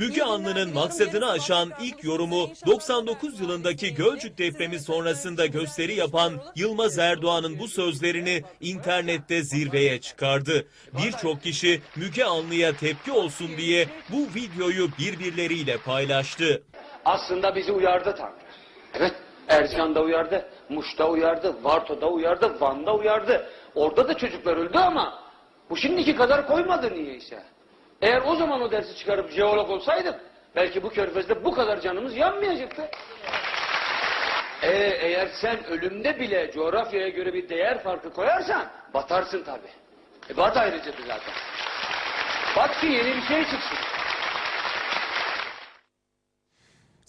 Müge Anlı'nın maksadını aşan ilk yorumu 99 yılındaki Gölcük depremi sonrasında gösteri yapan Yılmaz Erdoğan'ın bu sözlerini internette zirveye çıkardı. Birçok kişi Müge Anlı'ya tepki olsun diye bu videoyu birbirleriyle paylaştı. Aslında bizi uyardı Tanrı. Evet, Erzincan'da uyardı, Muş'ta uyardı, Varto'da uyardı, Van'da uyardı. Orada da çocuklar öldü ama bu şimdiki kadar koymadı niyeyse. Eğer o zaman o dersi çıkarıp jeolog olsaydık belki bu körfezde bu kadar canımız yanmayacaktı. Ee, eğer sen ölümde bile coğrafyaya göre bir değer farkı koyarsan batarsın tabii. E bat ayrıca zaten. Bat ki yeni bir şey çıksın.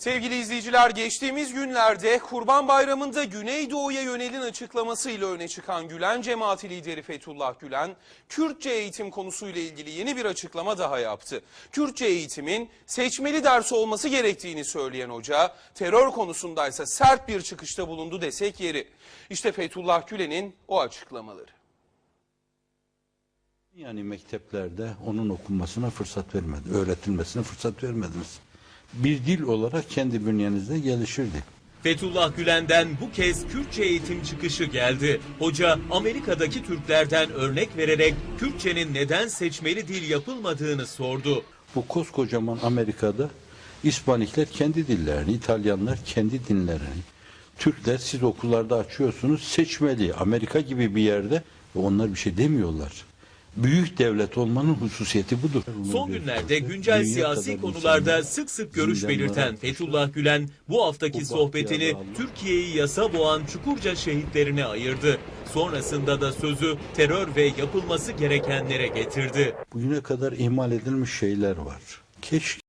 Sevgili izleyiciler geçtiğimiz günlerde Kurban Bayramı'nda Güneydoğu'ya yönelin açıklamasıyla öne çıkan Gülen cemaati lideri Fethullah Gülen, Kürtçe eğitim konusuyla ilgili yeni bir açıklama daha yaptı. Kürtçe eğitimin seçmeli ders olması gerektiğini söyleyen hoca, terör konusundaysa sert bir çıkışta bulundu desek yeri. İşte Fethullah Gülen'in o açıklamaları. Yani mekteplerde onun okunmasına fırsat vermedi, öğretilmesine fırsat vermediniz. Bir dil olarak kendi bünyenizde gelişirdi. Fethullah Gülen'den bu kez Kürtçe eğitim çıkışı geldi. Hoca Amerika'daki Türklerden örnek vererek Kürtçenin neden seçmeli dil yapılmadığını sordu. Bu koskocaman Amerika'da İspanikler kendi dillerini, İtalyanlar kendi dinlerini. Türkler siz okullarda açıyorsunuz seçmeli. Amerika gibi bir yerde onlar bir şey demiyorlar. Büyük devlet olmanın hususiyeti budur. Son günlerde güncel siyasi konularda sık sık görüş belirten. Fethullah Gülen bu haftaki sohbetini Türkiye'yi yasa boğan Çukurca şehitlerine ayırdı. Sonrasında da sözü terör ve yapılması gerekenlere getirdi. Bugüne kadar ihmal edilmiş şeyler var. Keşke